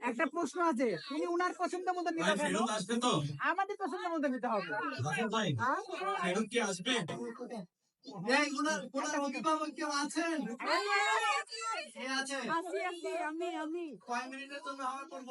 একটা প্রশ্ন আছে তুমি উনার পছন্দ মতো নিতে হবে তো? আমাদের পছন্দ মতো নিতে হবে। রাসেল ভাই? ফেরত কি আসবে? এই ওনার ওনার অভিভাবক কেউ আছেন? কে আছে? আসি আসি আমি আমি। কয় মিনিটের জন্য হাওয়া করব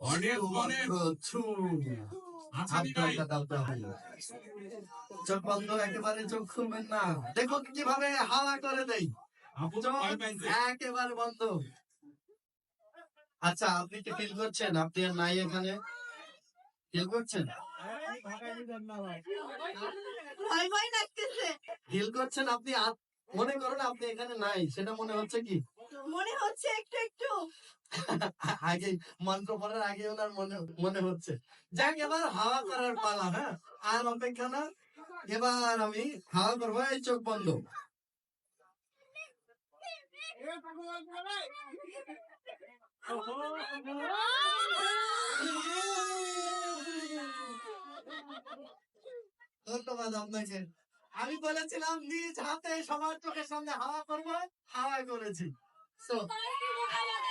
অনেক চোখ বন্ধ একেবারে চোখ খুলবেন না। কীভাবে হাওয়া করে দেই। একেবারে বন্ধ। আচ্ছা আপনি কি ফিল করছেন? আপনি আর নাই এখানে? ফিল করছেন? ফিল করছেন? আপনি মনে করুন আপনি এখানে নাই। সেটা মনে হচ্ছে কি? মনে হচ্ছে একটু একটু। আগে মন্ত্র পড়ার আগে ওনার মনে মনে হচ্ছে। যাক এবার হাওয়া করার পালা হ্যাঁ? আর অপেক্ষা না এবার আমি হাওয়া করব এই চোখ বন্ধ। ধন্যবাদ আপনাকে। আমি বলেছিলাম নিজ হাতে সবার চোখের সামনে হাওয়া করব হাওয়া করেছি। So,